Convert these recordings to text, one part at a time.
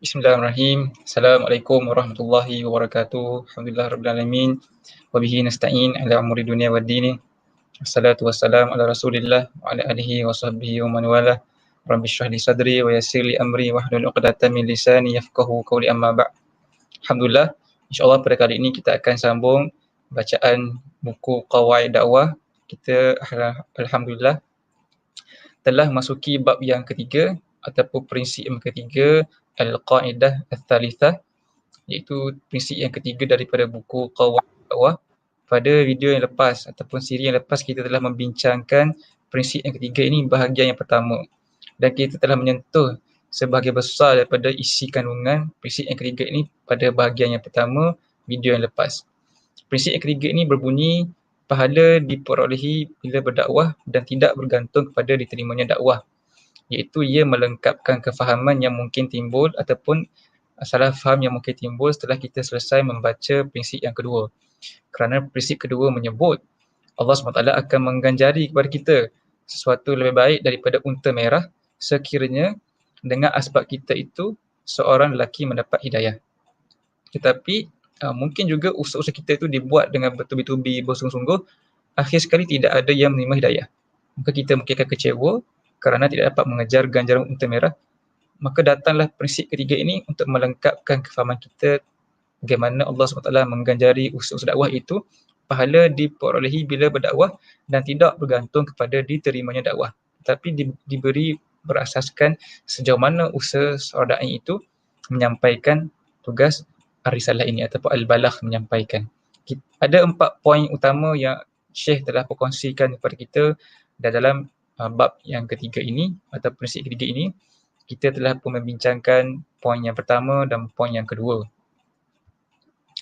Bismillahirrahmanirrahim. Assalamualaikum warahmatullahi wabarakatuh. Alhamdulillah rabbil alamin. Wa bihi nasta'in ala umuri dunia wad dini. Assalatu wassalam ala Rasulillah wa ala alihi wa sahbihi wa man wala. Rabbi shrah li sadri wa yassir li amri wa hlul 'uqdatam min lisani yafqahu qawli amma ba'. Alhamdulillah, insyaallah pada kali ini kita akan sambung bacaan buku Qawaid Dakwah. Kita alhamdulillah telah masuki bab yang ketiga ataupun prinsip yang ketiga Al-Qa'idah Al-Thalithah iaitu prinsip yang ketiga daripada buku Qawaid Dakwah. Pada video yang lepas ataupun siri yang lepas kita telah membincangkan prinsip yang ketiga ini bahagian yang pertama dan kita telah menyentuh sebahagian besar daripada isi kandungan prinsip yang ketiga ini pada bahagian yang pertama video yang lepas. Prinsip yang ketiga ini berbunyi pahala diperolehi bila berdakwah dan tidak bergantung kepada diterimanya dakwah iaitu ia melengkapkan kefahaman yang mungkin timbul ataupun salah faham yang mungkin timbul setelah kita selesai membaca prinsip yang kedua. Kerana prinsip kedua menyebut Allah SWT akan mengganjari kepada kita sesuatu lebih baik daripada unta merah sekiranya dengan asbab kita itu seorang lelaki mendapat hidayah. Tetapi uh, mungkin juga usaha-usaha kita itu dibuat dengan bertubi-tubi bersungguh-sungguh akhir sekali tidak ada yang menerima hidayah. Maka kita mungkin akan kecewa kerana tidak dapat mengejar ganjaran unta merah, maka datanglah prinsip ketiga ini untuk melengkapkan kefahaman kita bagaimana Allah SWT mengganjari usaha-usaha dakwah itu pahala diperolehi bila berdakwah dan tidak bergantung kepada diterimanya dakwah. Tapi di, diberi berasaskan sejauh mana usaha seorang da'i itu menyampaikan tugas arisalah ini ataupun al-balagh menyampaikan. Ada empat poin utama yang Syekh telah perkongsikan kepada kita dalam uh, bab yang ketiga ini atau prinsip ketiga ini kita telah pun membincangkan poin yang pertama dan poin yang kedua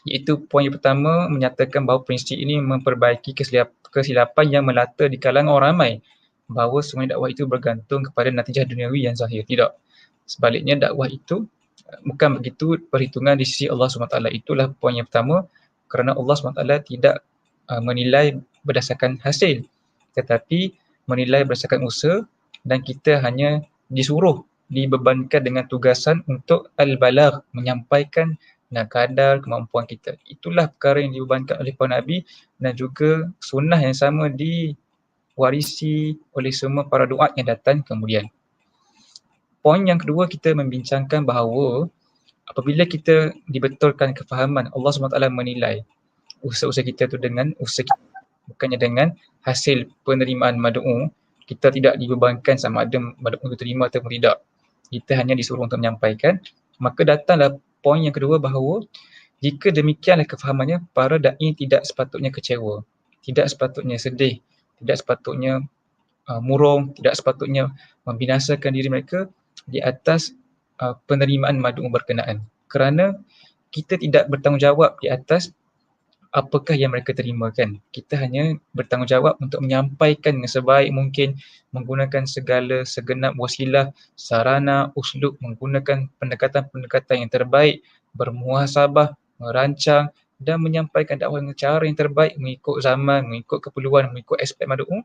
iaitu poin yang pertama menyatakan bahawa prinsip ini memperbaiki kesilapan yang melata di kalangan orang ramai bahawa semua dakwah itu bergantung kepada natijah duniawi yang zahir. Tidak. Sebaliknya dakwah itu uh, bukan begitu perhitungan di sisi Allah SWT. Itulah poin yang pertama kerana Allah SWT tidak uh, menilai berdasarkan hasil tetapi menilai berdasarkan usaha dan kita hanya disuruh dibebankan dengan tugasan untuk al-balagh menyampaikan dan kadar kemampuan kita. Itulah perkara yang dibebankan oleh para Nabi dan juga sunnah yang sama diwarisi oleh semua para doa yang datang kemudian. Poin yang kedua kita membincangkan bahawa apabila kita dibetulkan kefahaman Allah SWT menilai usaha-usaha kita tu dengan usaha kita bukannya dengan hasil penerimaan madu'u kita tidak dibebankan sama ada madu'u itu terima atau tidak. Kita hanya disuruh untuk menyampaikan. Maka datanglah poin yang kedua bahawa jika demikianlah kefahamannya para da'i tidak sepatutnya kecewa tidak sepatutnya sedih tidak sepatutnya uh, murung tidak sepatutnya membinasakan diri mereka di atas uh, penerimaan madu'u berkenaan. Kerana kita tidak bertanggungjawab di atas apakah yang mereka terima kan. Kita hanya bertanggungjawab untuk menyampaikan dengan sebaik mungkin menggunakan segala segenap wasilah, sarana, uslub, menggunakan pendekatan-pendekatan yang terbaik, bermuhasabah, merancang dan menyampaikan dakwah dengan cara yang terbaik mengikut zaman, mengikut keperluan, mengikut aspek madu'u.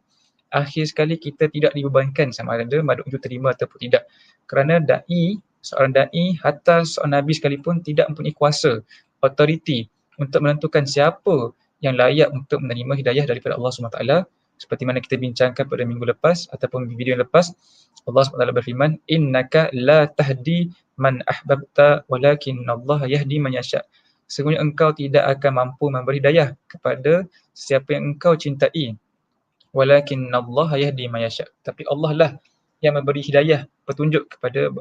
Akhir sekali kita tidak dibebankan sama ada madu'u itu terima ataupun tidak. Kerana da'i, seorang da'i, hatta seorang Nabi sekalipun tidak mempunyai kuasa, autoriti untuk menentukan siapa yang layak untuk menerima hidayah daripada Allah SWT seperti mana kita bincangkan pada minggu lepas ataupun video yang lepas Allah SWT berfirman innaka la tahdi man ahbabta walakin Allah yahdi man yasha. Sesungguhnya engkau tidak akan mampu memberi hidayah kepada siapa yang engkau cintai walakin Allah yahdi man yasha. Tapi Allah lah yang memberi hidayah petunjuk kepada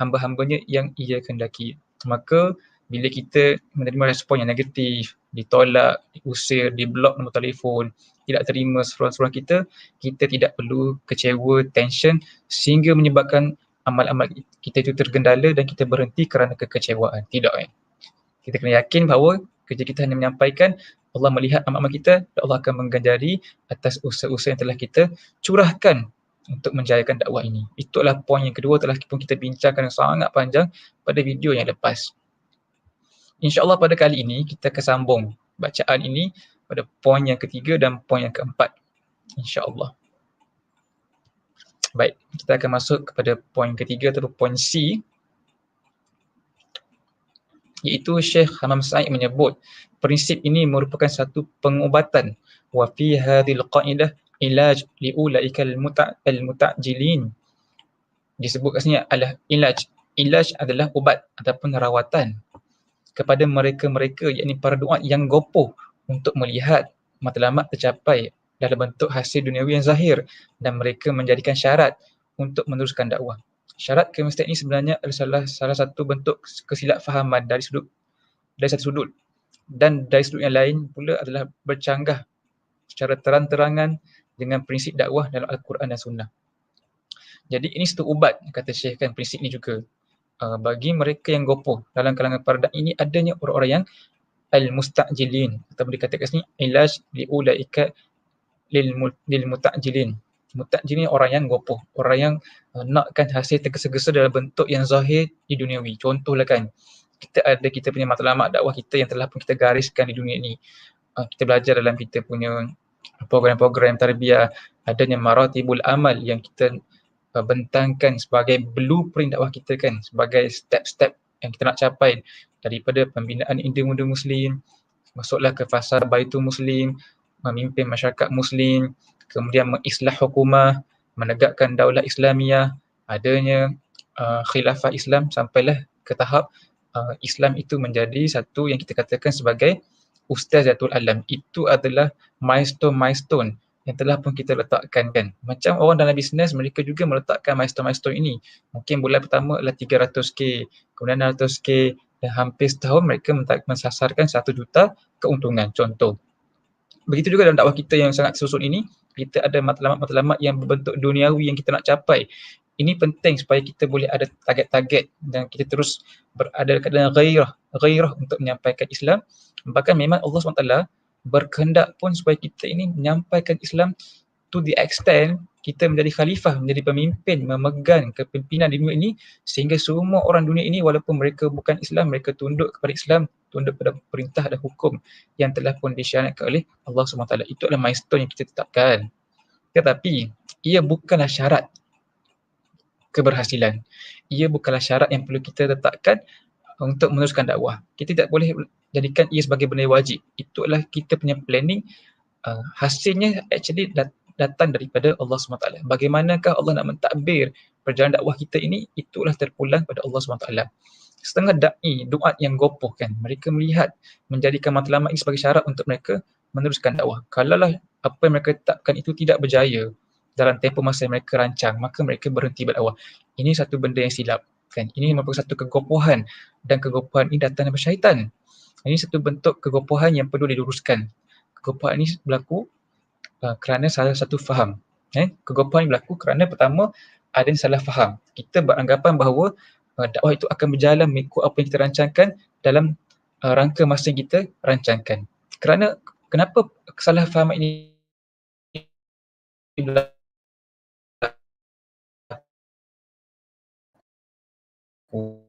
hamba-hambanya yang ia kendaki maka bila kita menerima respon yang negatif, ditolak, diusir, diblok nombor telefon, tidak terima seruan-seruan kita, kita tidak perlu kecewa, tension sehingga menyebabkan amal-amal kita itu tergendala dan kita berhenti kerana kekecewaan. Tidak kan? Kita kena yakin bahawa kerja kita hanya menyampaikan Allah melihat amal-amal kita dan Allah akan mengganjari atas usaha-usaha yang telah kita curahkan untuk menjayakan dakwah ini. Itulah poin yang kedua telah pun kita bincangkan sangat panjang pada video yang lepas insyaAllah pada kali ini kita akan sambung bacaan ini pada poin yang ketiga dan poin yang keempat. InsyaAllah. Baik, kita akan masuk kepada poin ketiga atau poin C. iaitu Syekh Hamam Said menyebut prinsip ini merupakan satu pengubatan wa fi hadhil qaidah ilaj li ulaika al muta'jilin disebut kat sini adalah ilaj ilaj adalah ubat ataupun rawatan kepada mereka-mereka yakni para doa yang gopoh untuk melihat matlamat tercapai dalam bentuk hasil duniawi yang zahir dan mereka menjadikan syarat untuk meneruskan dakwah. Syarat kemestian ini sebenarnya adalah salah, salah satu bentuk kesilapfahaman dari sudut dari satu sudut dan dari sudut yang lain pula adalah bercanggah secara terang-terangan dengan prinsip dakwah dalam Al-Quran dan Sunnah. Jadi ini satu ubat kata Syekh kan prinsip ini juga. Uh, bagi mereka yang gopoh dalam kalangan para da'i ini adanya orang-orang yang al-musta'jilin atau boleh katakan sini ilaj liulaika lil lil muta'jilin. Muta'jilin orang yang gopoh, orang yang uh, nakkan hasil tergesa-gesa dalam bentuk yang zahir di duniawi. Contohlah kan kita ada kita punya matlamat dakwah kita yang telah pun kita gariskan di dunia ini. Uh, kita belajar dalam kita punya program-program tarbiyah adanya maratibul amal yang kita uh, bentangkan sebagai blueprint dakwah kita kan sebagai step-step yang kita nak capai daripada pembinaan individu muslim masuklah ke fasa baitul muslim memimpin masyarakat muslim kemudian mengislah hukumah menegakkan daulah islamiyah. Adanya uh, khilafah Islam sampailah ke tahap uh, Islam itu menjadi satu yang kita katakan sebagai ustaz Zatul Alam. Itu adalah milestone-milestone yang telah pun kita letakkan kan. Macam orang dalam bisnes mereka juga meletakkan milestone-milestone ini. Mungkin bulan pertama adalah 300k, kemudian 600k dan hampir setahun mereka mensasarkan 1 juta keuntungan contoh. Begitu juga dalam dakwah kita yang sangat susun ini, kita ada matlamat-matlamat yang berbentuk duniawi yang kita nak capai. Ini penting supaya kita boleh ada target-target dan kita terus berada dalam gairah, gairah untuk menyampaikan Islam. Bahkan memang Allah SWT berkehendak pun supaya kita ini menyampaikan Islam to the extent kita menjadi khalifah, menjadi pemimpin, memegang kepimpinan di dunia ini sehingga semua orang dunia ini walaupun mereka bukan Islam, mereka tunduk kepada Islam, tunduk kepada perintah dan hukum yang telah pun disyaratkan oleh Allah SWT. Itu adalah milestone yang kita tetapkan. Tetapi ia bukanlah syarat keberhasilan. Ia bukanlah syarat yang perlu kita tetapkan untuk meneruskan dakwah. Kita tidak boleh jadikan ia sebagai benda wajib. Itu adalah kita punya planning. Uh, hasilnya actually dat- datang daripada Allah SWT. Bagaimanakah Allah nak mentadbir perjalanan dakwah kita ini? Itulah terpulang pada Allah SWT. Setengah da'i, doa yang gopoh kan. Mereka melihat menjadikan matlamat ini sebagai syarat untuk mereka meneruskan dakwah. Kalaulah apa yang mereka tetapkan itu tidak berjaya dalam tempoh masa yang mereka rancang, maka mereka berhenti berdakwah. Ini satu benda yang silap kan? Ini merupakan satu kegopohan dan kegopohan ini datang daripada syaitan. Ini satu bentuk kegopohan yang perlu diluruskan. Kegopohan ini berlaku uh, kerana salah satu faham eh? Kegopohan ini berlaku kerana pertama ada yang salah faham. Kita beranggapan bahawa uh, dakwah itu akan berjalan mengikut apa yang kita rancangkan dalam uh, rangka masa yang kita rancangkan. Kerana kenapa kesalahfahaman ini berlaku sebab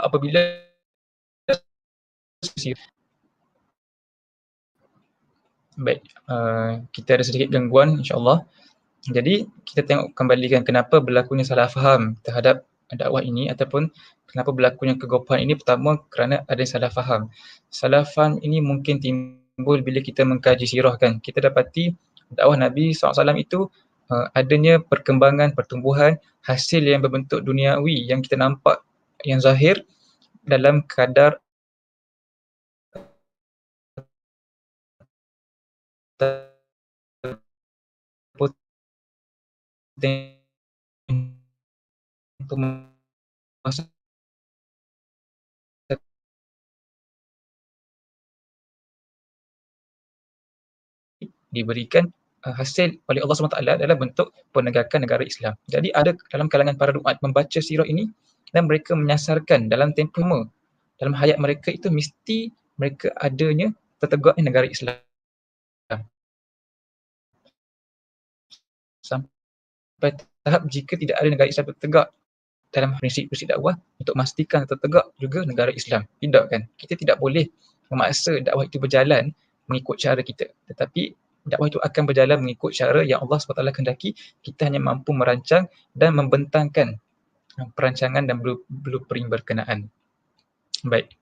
apabila Baik, uh, kita ada sedikit gangguan insyaAllah. Jadi kita tengok kembalikan kenapa berlakunya salah faham terhadap dakwah ini ataupun kenapa berlakunya kegopohan ini pertama kerana ada salah faham. Salah faham ini mungkin timbul bila kita mengkaji sirah kan. Kita dapati dakwah Nabi SAW itu uh, adanya perkembangan, pertumbuhan hasil yang berbentuk duniawi yang kita nampak yang zahir dalam kadar untuk masa diberikan uh, hasil oleh Allah SWT adalah bentuk penegakan negara Islam. Jadi ada dalam kalangan para duat membaca sirah ini dan mereka menyasarkan dalam tempoh dalam hayat mereka itu mesti mereka adanya tertegaknya negara Islam. Sampai tahap jika tidak ada negara Islam tegak dalam prinsip-prinsip dakwah untuk memastikan tegak juga negara Islam. Tidak kan? Kita tidak boleh memaksa dakwah itu berjalan mengikut cara kita. Tetapi dakwah itu akan berjalan mengikut cara yang Allah SWT kehendaki. Kita hanya mampu merancang dan membentangkan perancangan dan blueprint berkenaan. Baik.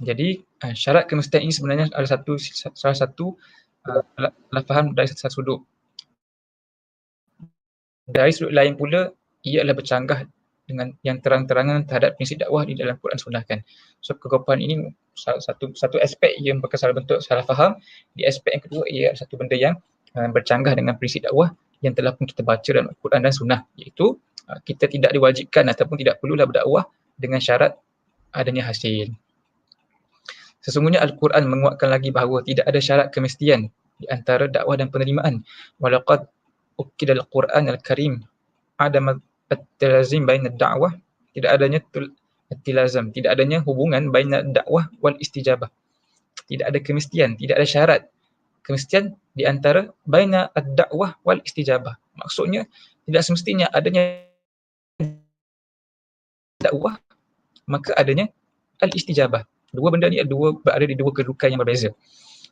Jadi uh, syarat kemestian ini sebenarnya ada satu salah satu uh, faham dari satu sudut. Dari sudut lain pula ia adalah bercanggah dengan yang terang-terangan terhadap prinsip dakwah di dalam Quran Sunnah kan. So kegagapan ini salah satu satu aspek yang berkesan bentuk salah faham. Di aspek yang kedua ia satu benda yang uh, bercanggah dengan prinsip dakwah yang telah pun kita baca dalam Quran dan Sunnah iaitu uh, kita tidak diwajibkan ataupun tidak perlulah berdakwah dengan syarat adanya hasil. Sesungguhnya Al-Quran menguatkan lagi bahawa tidak ada syarat kemestian di antara dakwah dan penerimaan. Walaqad ukid al-Quran al-Karim ada at-tilazim baina dakwah tidak adanya at-tilazam tidak adanya hubungan baina dakwah wal istijabah. Tidak ada kemestian, tidak ada syarat kemestian di antara baina ad-dakwah wal istijabah. Maksudnya tidak semestinya adanya dakwah maka adanya al-istijabah dua benda ni dua berada di dua kedudukan yang berbeza.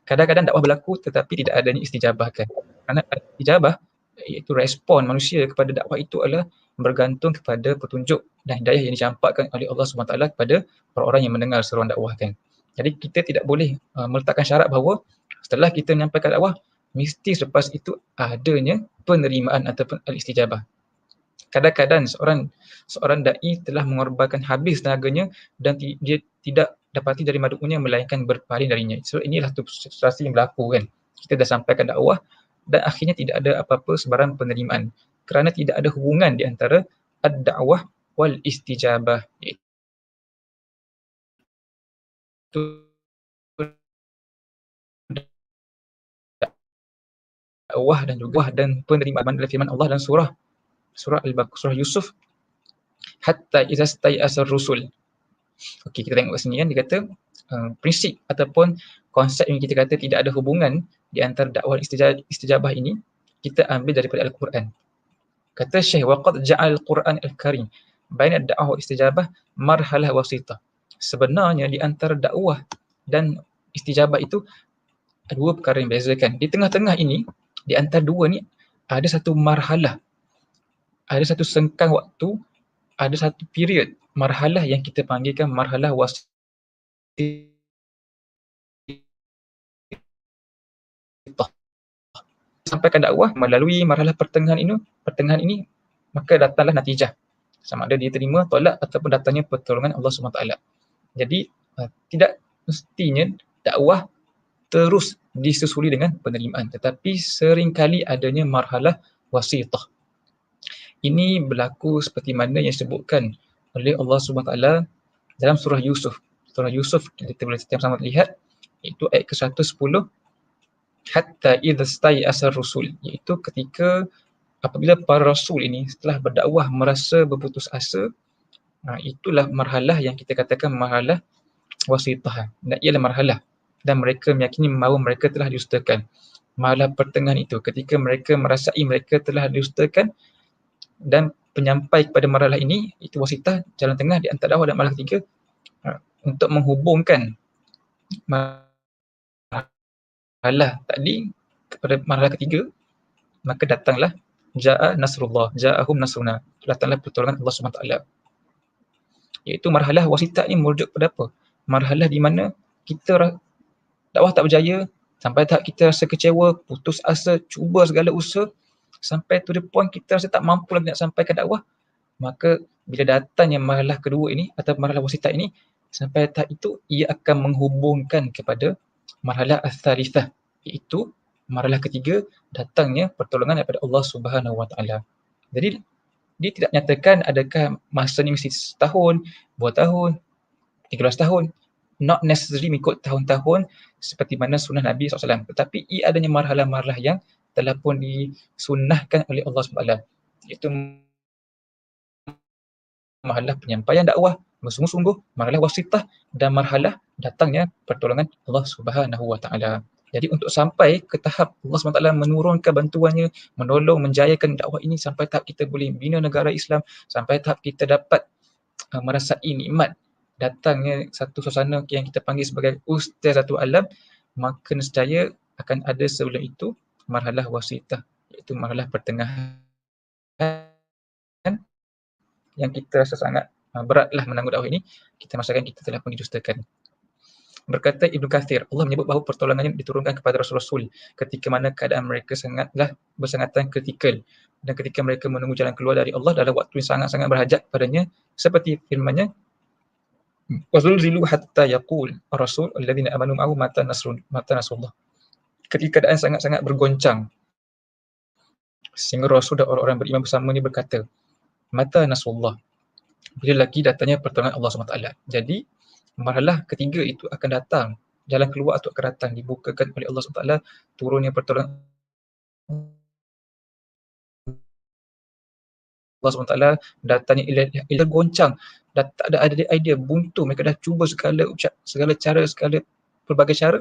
Kadang-kadang dakwah berlaku tetapi tidak adanya istijabah kan. Kerana istijabah iaitu respon manusia kepada dakwah itu adalah bergantung kepada petunjuk dan hidayah yang dicampakkan oleh Allah SWT kepada orang-orang yang mendengar seruan dakwah kan. Jadi kita tidak boleh uh, meletakkan syarat bahawa setelah kita menyampaikan dakwah mesti selepas itu adanya penerimaan ataupun al-istijabah. Kadang-kadang seorang seorang dai telah mengorbankan habis tenaganya dan dia tidak dapati dari madukunya melainkan berpaling darinya. So inilah tu situasi yang berlaku kan. Kita dah sampaikan dakwah dan akhirnya tidak ada apa-apa sebarang penerimaan. Kerana tidak ada hubungan di antara ad-da'wah wal istijabah. Itu dakwah dan juga dan penerimaan dalam firman Allah dan surah. Surah Al-Baqarah surah Yusuf. Hatta idza stai'asar rusul. Okey, kita tengok kat sini kan dia kata uh, prinsip ataupun konsep yang kita kata tidak ada hubungan di antara dakwah istijabah, ini kita ambil daripada Al-Quran. Kata Syekh waqad ja'al Al-Quran Al-Karim baina dakwah istijabah marhalah wasitah. Sebenarnya di antara dakwah dan istijabah itu ada dua perkara yang bezakan. Di tengah-tengah ini, di antara dua ni ada satu marhalah. Ada satu sengkang waktu, ada satu period marhalah yang kita panggilkan marhalah wasitah sampaikan dakwah melalui marhalah pertengahan ini pertengahan ini maka datanglah natijah. Sama ada dia terima tolak ataupun datangnya pertolongan Allah SWT jadi uh, tidak mestinya dakwah terus disusuli dengan penerimaan tetapi seringkali adanya marhalah wasitah. Ini berlaku seperti mana yang disebutkan oleh Allah Taala dalam surah Yusuf. Surah Yusuf kita boleh setiap sama lihat itu ayat ke-110 hatta idza stai asar rusul iaitu ketika apabila para rasul ini setelah berdakwah merasa berputus asa itulah marhalah yang kita katakan marhalah wasitah. Dan ialah marhalah. Dan mereka meyakini bahawa mereka telah diustakan. Marhalah pertengahan itu ketika mereka merasai mereka telah diustakan dan penyampai kepada marhalah ini itu wasitah jalan tengah di antara dakwah dan marhalah ketiga untuk menghubungkan marhalah tadi kepada marhalah ketiga maka datanglah ja'a nasrullah ja'ahum nasruna. Datanglah pertolongan Allah SWT iaitu marhalah wasitah ini merujuk kepada apa? Marhalah di mana kita dakwah tak berjaya sampai tahap kita rasa kecewa putus asa cuba segala usaha sampai to the point kita rasa tak mampu lagi nak sampaikan dakwah maka bila datangnya marhalah kedua ini atau marhalah wasitah ini sampai tahap itu ia akan menghubungkan kepada marhalah ats-tsalitsah iaitu marhalah ketiga datangnya pertolongan daripada Allah Subhanahu Wa Taala. Jadi dia tidak nyatakan adakah masa ni mesti setahun, dua tahun, tiga belas tahun. Not necessarily mengikut tahun-tahun seperti mana sunnah Nabi SAW. Tetapi ia adanya marhalah-marhalah yang telah pun disunnahkan oleh Allah SWT iaitu marhalah penyampaian dakwah bersungguh-sungguh, marhalah wasitah dan marhalah datangnya pertolongan Allah Subhanahu Wa Taala. Jadi untuk sampai ke tahap Allah SWT menurunkan bantuannya, menolong, menjayakan dakwah ini sampai tahap kita boleh bina negara Islam, sampai tahap kita dapat uh, merasai nikmat datangnya satu suasana yang kita panggil sebagai ustaz satu alam, maka nescaya akan ada sebelum itu marhalah wasitah, iaitu marhalah pertengahan yang kita rasa sangat uh, beratlah menanggung dakwah ini, kita masakan kita telah pun didustakan. Berkata Ibn Kathir, Allah menyebut bahawa pertolongannya diturunkan kepada Rasul-Rasul ketika mana keadaan mereka sangatlah bersangatan kritikal dan ketika mereka menunggu jalan keluar dari Allah dalam waktu yang sangat-sangat berhajat padanya seperti firman-Nya Wazulzilu hatta yaqul Rasul alladhina amanu ma'ahu mata nasrun mata nasrullah. Ketika keadaan sangat-sangat bergoncang sehingga Rasul dan orang-orang beriman bersama ni berkata mata nasrullah bila lagi datangnya pertolongan Allah SWT. Jadi marhalah ketiga itu akan datang. Jalan keluar itu akan datang dibukakan oleh Allah SWT turunnya pertolongan Allah SWT datangnya ila, ila goncang. Dah tak ada ada idea buntu. Mereka dah cuba segala segala cara segala pelbagai cara.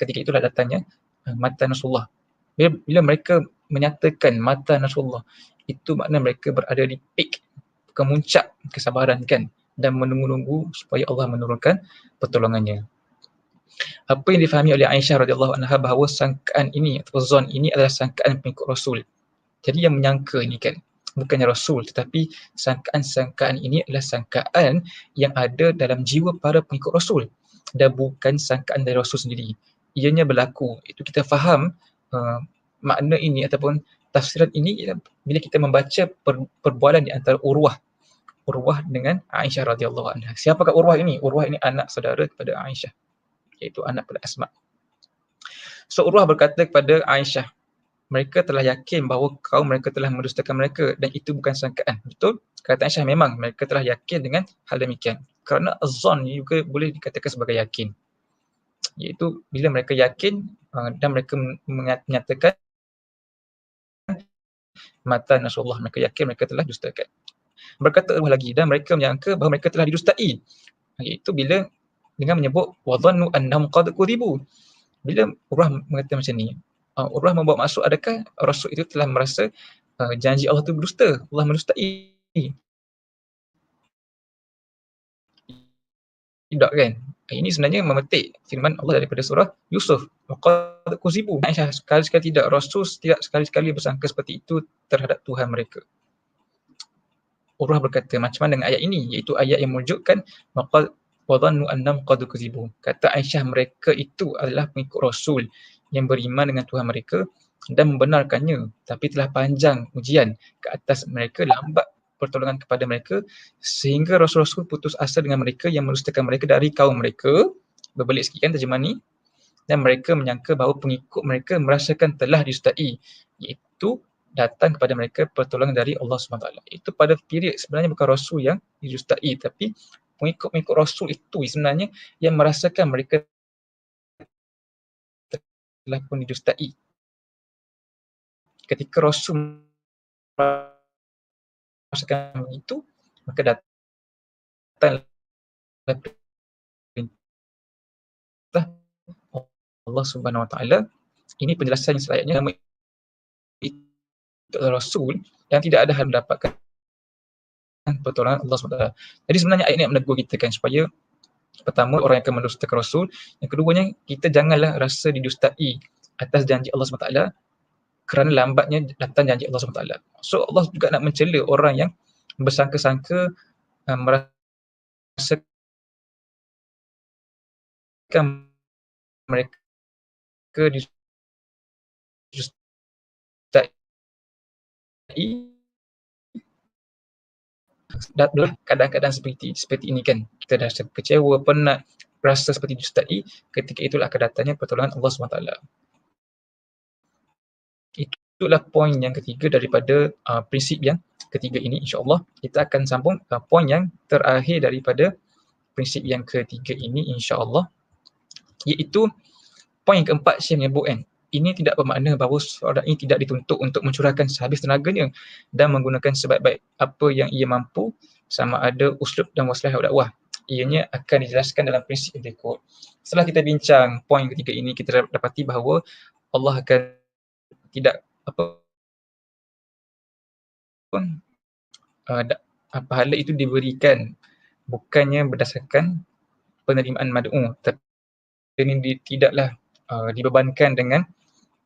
Ketika itulah datangnya uh, mata Nasrullah. Bila, bila mereka menyatakan mata Nasrullah itu makna mereka berada di peak kemuncak kesabaran kan dan menunggu-nunggu supaya Allah menurunkan pertolongannya. Apa yang difahami oleh Aisyah radhiyallahu anha bahawa sangkaan ini atau zon ini adalah sangkaan pengikut Rasul. Jadi yang menyangka ini kan bukannya Rasul tetapi sangkaan-sangkaan ini adalah sangkaan yang ada dalam jiwa para pengikut Rasul dan bukan sangkaan dari Rasul sendiri. Ianya berlaku. Itu kita faham uh, makna ini ataupun tafsiran ini bila kita membaca per, perbualan di antara Urwah Urwah dengan Aisyah radhiyallahu anha. Siapakah Urwah ini? Urwah ini anak saudara kepada Aisyah. Iaitu anak pada Asma. So Urwah berkata kepada Aisyah, mereka telah yakin bahawa kaum mereka telah mendustakan mereka dan itu bukan sangkaan. Betul? Kata Aisyah memang mereka telah yakin dengan hal demikian. Kerana azan juga boleh dikatakan sebagai yakin. Iaitu bila mereka yakin uh, dan mereka menyatakan mata Nasrullah mereka yakin mereka telah dustakan berkata Allah lagi dan mereka menyangka bahawa mereka telah didustai. Iaitu bila dengan menyebut wadhannu annahum qad kudibu bila Urah mengatakan macam ni uh, Urah membawa maksud adakah Rasul itu telah merasa uh, janji Allah itu berdusta? Allah mendustai. Tidak kan? Ini sebenarnya memetik firman Allah daripada surah Yusuf. Waqad kuzibu Aisyah sekali-sekali tidak Rasul tidak sekali-sekali bersangka seperti itu terhadap Tuhan mereka Urwah berkata macam mana dengan ayat ini? Iaitu ayat yang menunjukkan maqal wadhannu annam qad kuzibu. Kata Aisyah mereka itu adalah pengikut Rasul yang beriman dengan Tuhan mereka dan membenarkannya tapi telah panjang ujian ke atas mereka lambat pertolongan kepada mereka sehingga Rasul-Rasul putus asa dengan mereka yang merustakan mereka dari kaum mereka. Berbalik sikit kan terjemah ni? Dan mereka menyangka bahawa pengikut mereka merasakan telah distai iaitu datang kepada mereka pertolongan dari Allah SWT. Itu pada period sebenarnya bukan Rasul yang dijustai tapi pengikut-pengikut Rasul itu sebenarnya yang merasakan mereka telah pun dijustai. Ketika Rasul merasakan itu, maka datang Allah Subhanahu Wa Taala. Ini penjelasan yang selayaknya Rasul yang tidak ada hal mendapatkan pertolongan Allah SWT. Jadi sebenarnya ayat ini menegur kita kan supaya pertama orang yang akan mendustakan Rasul, yang keduanya kita janganlah rasa didustai atas janji Allah SWT kerana lambatnya datang janji Allah SWT. So Allah juga nak mencela orang yang bersangka-sangka uh, merasa mereka dalam kadang-kadang seperti seperti ini kan kita dah kecewa penat rasa seperti dustai ketika itulah akan datangnya pertolongan Allah SWT. Itulah poin yang ketiga daripada uh, prinsip yang ketiga ini insyaAllah. Kita akan sambung uh, poin yang terakhir daripada prinsip yang ketiga ini insyaAllah. Iaitu poin yang keempat saya menyebut kan ini tidak bermakna bahawa seorang ini tidak dituntut untuk mencurahkan sehabis tenaganya dan menggunakan sebaik-baik apa yang ia mampu sama ada uslub dan wasilah dakwah. ianya akan dijelaskan dalam prinsip berikut. Setelah kita bincang poin ketiga ini, kita dapati bahawa Allah akan tidak apa pun uh, pahala itu diberikan bukannya berdasarkan penerimaan mad'u tapi ini tidaklah uh, dibebankan dengan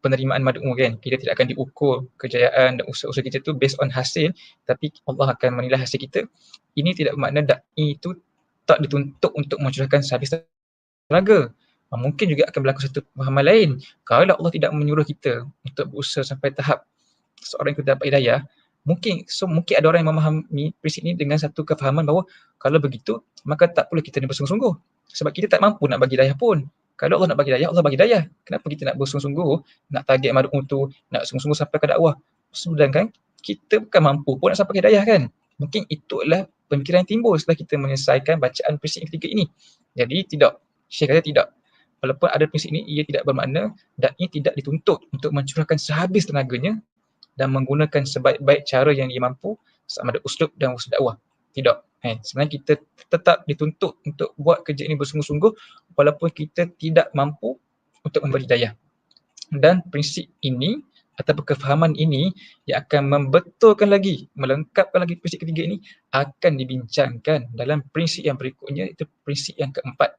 penerimaan mad'u kan. Kita tidak akan diukur kejayaan dan usaha-usaha kita tu based on hasil tapi Allah akan menilai hasil kita. Ini tidak bermakna da'i itu tak dituntut untuk mencurahkan sehabis tenaga. Uh, mungkin juga akan berlaku satu pemahaman lain. Kalau Allah tidak menyuruh kita untuk berusaha sampai tahap seorang yang dapat hidayah mungkin so mungkin ada orang yang memahami prinsip ini dengan satu kefahaman bahawa kalau begitu maka tak perlu kita ni bersungguh-sungguh. Sebab kita tak mampu nak bagi dayah pun kalau Allah nak bagi dayah Allah bagi dayah kenapa kita nak bersungguh-sungguh nak target maduk tu nak sungguh-sungguh sampai ke dakwah? Sedangkan kita bukan mampu pun nak sampai ke dayah kan? Mungkin itulah pemikiran yang timbul setelah kita menyelesaikan bacaan prinsip yang ketiga ini. Jadi tidak Syekh kata tidak. Walaupun ada prinsip ini ia tidak bermakna dan ia tidak dituntut untuk mencurahkan sehabis tenaganya dan menggunakan sebaik-baik cara yang dia mampu sama ada uslub dan usul dakwah. Tidak. Eh, sebenarnya kita tetap dituntut untuk buat kerja ini bersungguh-sungguh walaupun kita tidak mampu untuk memberi daya. Dan prinsip ini atau kefahaman ini yang akan membetulkan lagi, melengkapkan lagi prinsip ketiga ini akan dibincangkan dalam prinsip yang berikutnya itu prinsip yang keempat.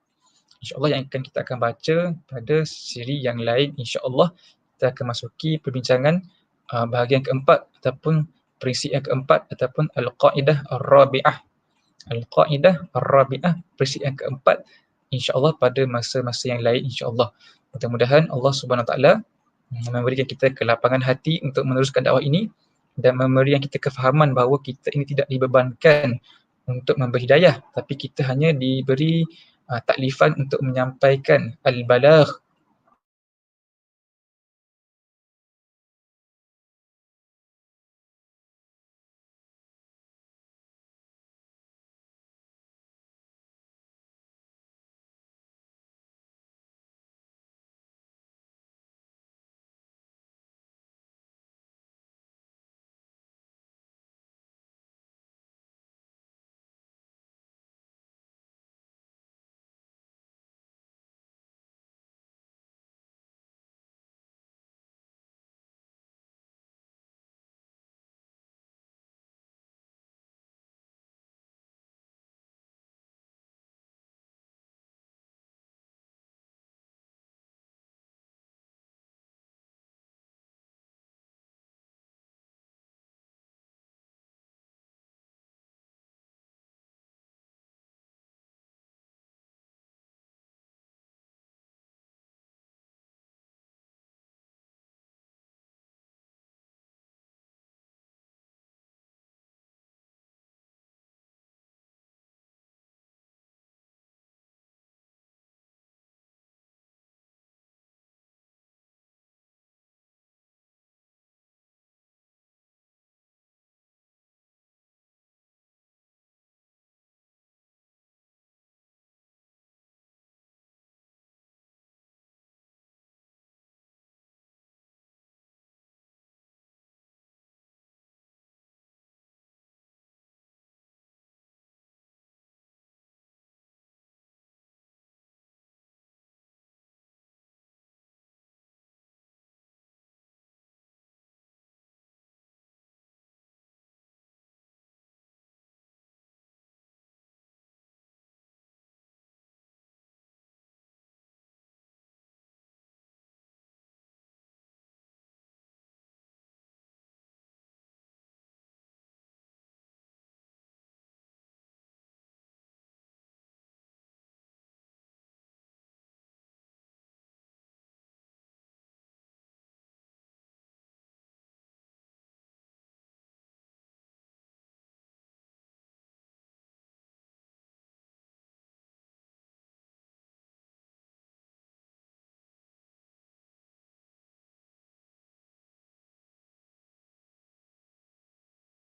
InsyaAllah yang akan kita akan baca pada siri yang lain insyaAllah kita akan masuki perbincangan uh, bahagian keempat ataupun prinsip yang keempat ataupun al-qaidah ar-rabi'ah. Al-qaidah ar-rabi'ah prinsip yang keempat insya-Allah pada masa-masa yang lain insya-Allah. Mudah-mudahan Allah Subhanahu taala memberikan kita kelapangan hati untuk meneruskan dakwah ini dan memberikan kita kefahaman bahawa kita ini tidak dibebankan untuk memberi hidayah tapi kita hanya diberi uh, taklifan untuk menyampaikan al-balagh